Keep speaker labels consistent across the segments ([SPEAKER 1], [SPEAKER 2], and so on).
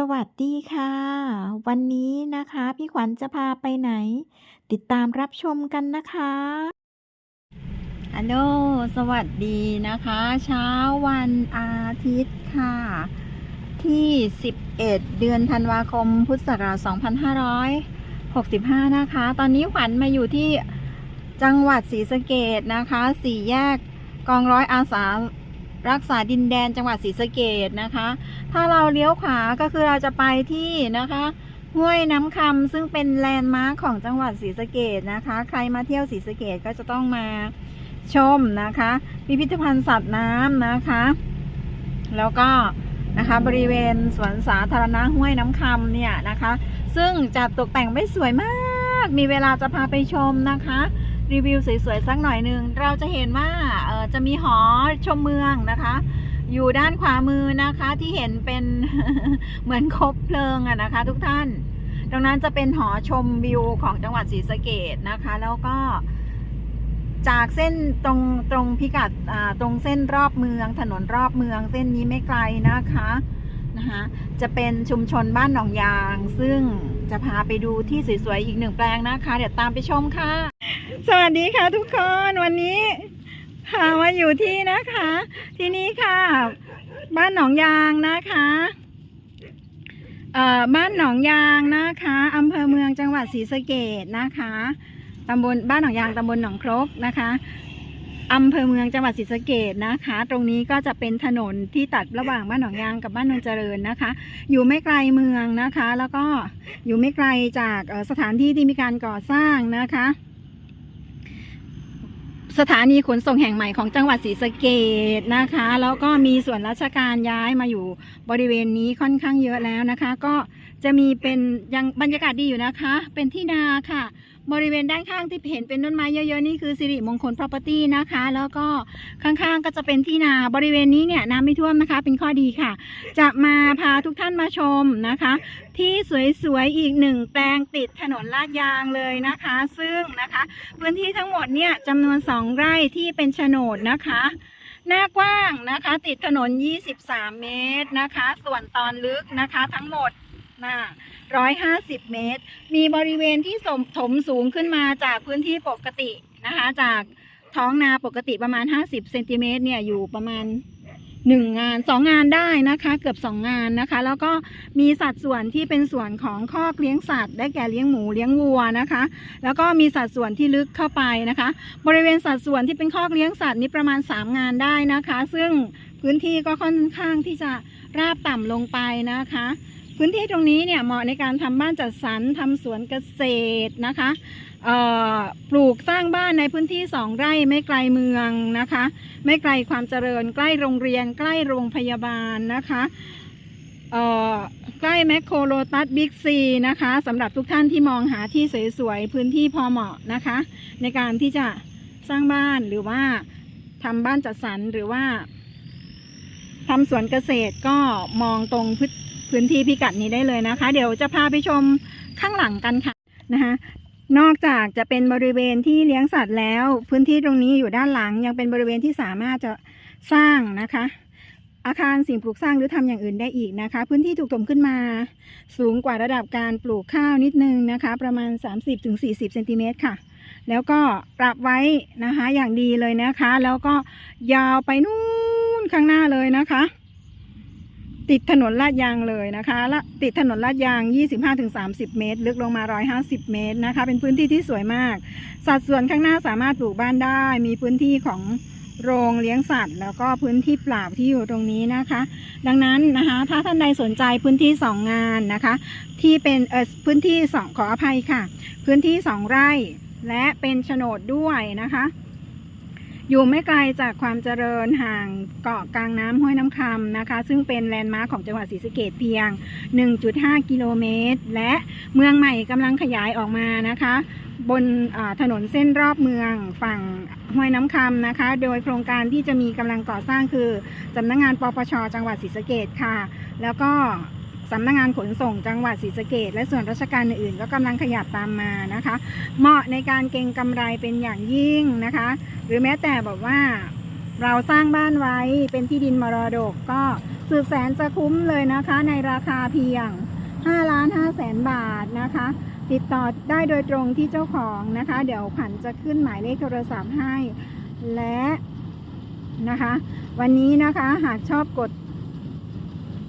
[SPEAKER 1] สวัสดีค่ะ วันนี้นะคะ พี่ขวัญจะพาไปไหน ติดตามรับชมกันนะคะฮัลโหลสวัสดีนะคะ เช้าวันอาทิตย์ค่ะ ที่ 11 เดือนธันวาคมพุทธศักราช2565 นะคะ ตอนนี้ขวัญมาอยู่ที่จังหวัดศรีสะเกดนะคะสี่แยกกองร้อยอาสา รักษาดินแดนจังหวัดศรีสะเกดนะคะ ถ้าเราเลี้ยวขวาก็คือเราจะไปที่นะคะห้วยน้ำคำซึ่งเป็นแลนด์มาร์คของจังหวัดศรีสะเกดนะคะ ใครมาเที่ยวศรีสะเกดก็จะต้องมาชมนะคะ พิพิธภัณฑ์สัตว์น้ำนะคะ แล้วก็นะคะบริเวณสวนสาธารณะห้วยน้ำคำเนี่ยนะคะ ซึ่งจัดตกแต่งไว้สวยมาก มีเวลาจะพาไปชมนะคะ รีวิวสวยๆสักหน่อยหนึ่งเราจะเห็นว่าจะมีหอชมเมืองนะคะ อยู่ด้านขวามือนะคะที่เห็นเป็นเหมือนคบเพลิงอะนะคะ ทุกท่าน ตรงนั้นจะเป็นหอชมวิวของจังหวัดศรีสะเกดนะคะ แล้วก็จากเส้นตรงตรงพิกัดตรงเส้นรอบเมือง ถนนรอบเมืองเส้นนี้ไม่ไกลนะคะ นะคะจะเป็นชุมชนบ้านหนองยาง ซึ่งจะพาไปดูที่สวยๆอีกหนึ่งแปลงนะคะ เดี๋ยวตามไปชมค่ะ สวัสดีค่ะทุกคนวันนี้พามาอยู่ที่นะคะ ที่นี่ค่ะ บ้านหนองยางนะคะเอ่อบ้านหนองยางนะคะอำเภอเมืองจังหวัดศรีสะเกดนะคะตำบลบ้านหนองยางตำบลหนองครกนะคะ อำเภอเมืองจังหวัดศรีสะเกดนะคะ ตรงนี้ก็จะเป็นถนนที่ตัดระหว่างบ้านหนองยางกับบ้านนนเจริญนะคะ อยู่ไม่ไกลเมืองนะคะ แล้วก็อยู่ไม่ไกลจากสถานที่ที่มีการก่อสร้างนะคะ สถานีขนส่งแห่งใหม่ของจังหวัดศรีสะเกดนะคะ แล้วก็มีส่วนราชการย้ายมาอยู่บริเวณนี้ค่อนข้างเยอะแล้วนะคะ ก็ จะมีเป็นยังบรรยากาศดีอยู่นะคะ เป็นที่นาค่ะ บริเวณด้านข้างที่เห็นเป็นต้นไม้เยอะๆ นี่คือสิริมงคล property นะคะ แล้วก็ข้างๆก็จะเป็นที่นาบริเวณนี้เนี่ยน้ำไม่ท่วมนะคะ เป็นข้อดีค่ะ จะมาพาทุกท่านมาชมนะคะ ที่สวยๆอีกหนึ่งแปลงติดถนนลาดยางเลยนะคะ ซึ่งนะคะ พื้นที่ทั้งหมดเนี่ยจำนวนสองไร่ที่เป็นโฉนดนะคะหน้ากว้างนะคะ ติดถนน 23 เมตรนะคะ ส่วนตอนลึกนะคะทั้งหมด นะ150 เมตร มีบริเวณที่สมถมสูงขึ้นมาจากพื้นที่ปกตินะคะ จากท้องนาปกติประมาณ 50 เซนติเมตรเนี่ยอยู่ประมาณหนึ่งงานสองงานได้นะคะเกือบสองงานนะคะ แล้วก็มีสัดส่วนที่เป็นส่วนของคอกเลี้ยงสัตว์ ได้แก่เลี้ยงหมูเลี้ยงวัวนะคะ แล้วก็มีสัดส่วนที่ลึกเข้าไปนะคะ บริเวณสัดส่วนที่เป็นคอกเลี้ยงสัตว์นี้ประมาณ 3 งานได้นะคะ ซึ่งพื้นที่ก็ค่อนข้างที่จะราบต่ำลงไปนะคะ พื้นที่ตรงนี้เนี่ยเหมาะในการทำบ้านจัดสรรทำสวนเกษตรนะคะปลูกสร้างบ้านในพื้นที่สองไร่ไม่ไกลเมืองนะคะ ไม่ไกลความเจริญ ใกล้โรงเรียน ใกล้โรงพยาบาลนะคะใกล้แมคโครโลตัสบิ๊กซีนะคะสำหรับทุกท่านที่มองหาที่สวยๆพื้นที่พอเหมาะนะคะ ในการที่จะสร้างบ้านหรือว่าทำบ้านจัดสรรหรือว่าทำสวนเกษตรก็มองตรงพื้น พื้นที่พิกัดนี้ได้เลยนะคะ เดี๋ยวจะพาไปชมข้างหลังกันค่ะนะคะนอกจากจะเป็นบริเวณที่เลี้ยงสัตว์แล้ว พื้นที่ตรงนี้อยู่ด้านหลังยังเป็นบริเวณที่สามารถจะสร้างนะคะ อาคารสิ่งปลูกสร้างหรือทำอย่างอื่นได้อีกนะคะ พื้นที่ถูกถมขึ้นมา สูงกว่าระดับการปลูกข้าวนิดนึงนะคะ ประมาณ 30-40เซนติเมตรค่ะ แล้วก็ปรับไว้นะคะอย่างดีเลยนะคะ แล้วก็ยาวไปนู่นข้างหน้าเลยนะคะ ติดถนนลาดยางเลยนะคะและติดถนนลาดยาง 25-30 เมตร ลึกลงมา 150 เมตรนะคะ เป็นพื้นที่ที่สวยมาก สัดส่วนข้างหน้าสามารถปลูกบ้านได้ มีพื้นที่ของโรงเลี้ยงสัตว์ แล้วก็พื้นที่เปล่าที่อยู่ตรงนี้นะคะ ดังนั้นนะคะ ถ้าท่านใดสนใจพื้นที่ 2 งานนะคะ ที่เป็นเออพื้นที่ 2 ขออภัยค่ะ พื้นที่ 2 ไร่ และเป็นโฉนดด้วยนะคะ อยู่ไม่ไกลจากความเจริญห่างเกาะกลางน้ำห้วยน้ำคำนะคะ ซึ่งเป็นแลนด์มาร์คของจังหวัดศรีสะเกดเพียง 1.5 กิโลเมตร และเมืองใหม่กำลังขยายออกมานะคะ บนถนนเส้นรอบเมืองฝั่งห้วยน้ำคำนะคะ โดยโครงการที่จะมีกำลังก่อสร้างคือสำนักงานปปช จังหวัดศรีสะเกดค่ะ แล้วก็ สำนักงานขนส่งจังหวัดศรีสะเกดและส่วนราชการอื่นๆ ก็กำลังขยับตามมานะคะ เหมาะในการเก็งกำไรเป็นอย่างยิ่งนะคะ หรือแม้แต่แบบว่าเราสร้างบ้านไว้เป็นที่ดินมรดกก็สุดแสนจะคุ้มเลยนะคะ ในราคาเพียง5ล้าน5แสนบาทนะคะ ติดต่อได้โดยตรงที่เจ้าของนะคะ เดี๋ยวขวัญจะขึ้นหมายเลขโทรศัพท์ให้และนะคะ วันนี้นะคะหากชอบกด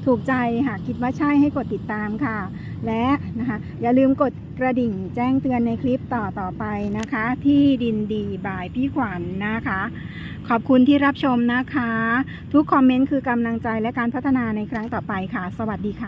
[SPEAKER 1] ถูกใจหากคิดว่าใช่ให้กดติดตามค่ะ และนะคะอย่าลืมกดกระดิ่งแจ้งเตือนในคลิปต่อต่อไปนะคะ ที่ดินดีบายพี่ขวัญนนะคะ ขอบคุณที่รับชมนะคะ ทุกคอมเมนต์คือกำลังใจและการพัฒนาในครั้งต่อไปค่ะ สวัสดีค่ะ